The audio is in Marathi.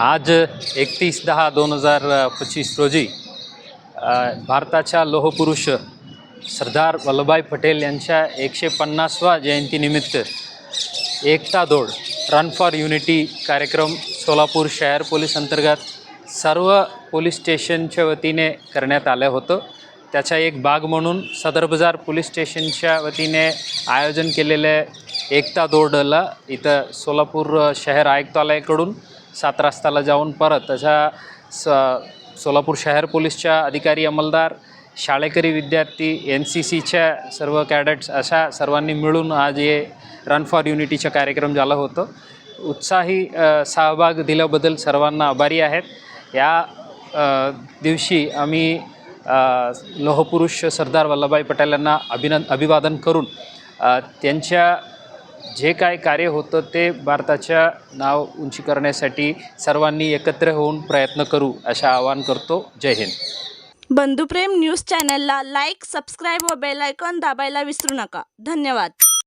आज एकतीस दहा दोन हजार पच्चीस रोजी भारताच्या लोहपुरुष सरदार वल्लभभाई पटेल यांच्या एकशे पन्नासवा जयंतीनिमित्त एकता दौड रन फॉर युनिटी कार्यक्रम सोलापूर शहर पोलीस अंतर्गत सर्व पोलीस स्टेशनच्या वतीने करण्यात आलं होतं. त्याचा एक भाग म्हणून सदर बाजार पोलीस स्टेशनच्या वतीने आयोजन केलेल्या एकता दौडला इथं सोलापूर शहर आयुक्तालयाकडून. सात रस्त्याला जाऊन परत तशा स सोलापूर शहर पोलीसच्या अधिकारी अंमलदार शाळेकरी विद्यार्थी एन सी सीच्या सर्व कॅडेट्स अशा सर्वांनी मिळून आज हे रन फॉर युनिटीचा कार्यक्रम झाला होतं. उत्साही सहभाग दिल्याबद्दल सर्वांना आभारी आहेत. या दिवशी आम्ही लोहपुरुष सरदार वल्लभभाई पटेल यांना अभिनंद अभिवादन करून त्यांच्या जे काय कार्य होतं ते भारताच्या नाव उंची करण्यासाठी सर्वांनी एकत्र होऊन प्रयत्न करू अशा आवाहन करतो. जय हिंद. बंधुप्रेम न्यूज चॅनलला लाईक सबस्क्राईब व बेल आयकॉन दाबायला विसरू नका. धन्यवाद.